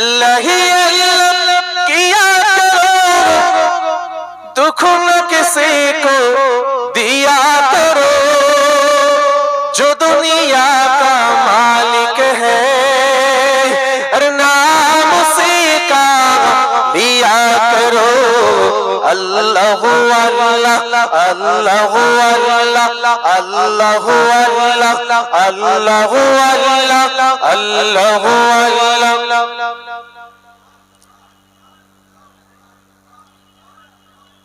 अल्लाह ही अल्लाह किया करो दुख न किसी को दिया करो जो दुनिया का मालिक है अरे नाम उसी का लिया करो अल्लाह अल्लाह अल्लाह अल्लाह अल्लाह अल्लाह अल्लाह अल्लाह अल्लाह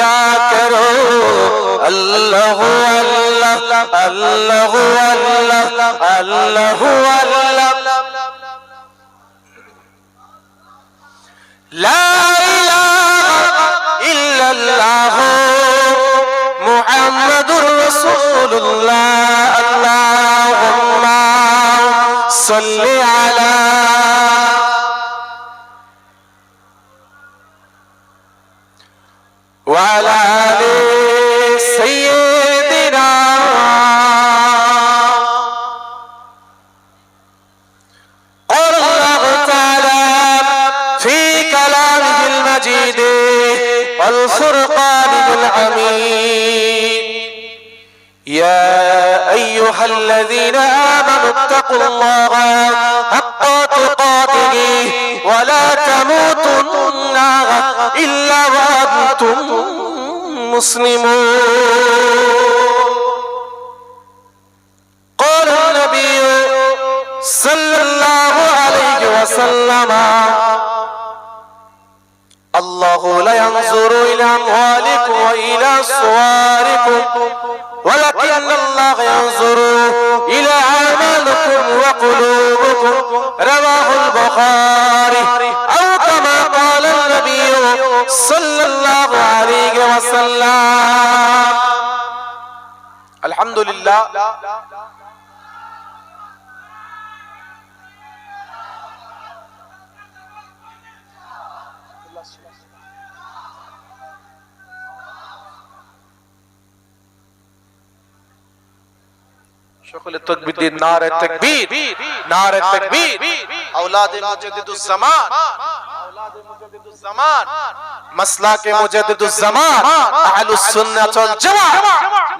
लिया करो अल्लाह अल्लाह अल्लाह अल्लाह अल्लाह अल्लाह لا إله إلا الله محمد رسول الله اللهم صل وعلى آل سيدنا قال الله تعالى في كلامه المجيد والفرقان الحميد يا أيها الذين آمنوا اتقوا الله حق تقاته ولا تموتن إلا وأنتم مسلمون قال النبي صلى الله عليه وسلم الله لا ينظر إلى أموالكم وإلى صوركم ولكن الله ينظر وسلم. الحمد لله. شغل تکبیر نار نعرہ نار نعرہ أولاد مجدد الزمان. মাসলাকে মুজাদ্দিদুজ জামান। আহলুস সুন্নাহ ওয়াল জামাআহ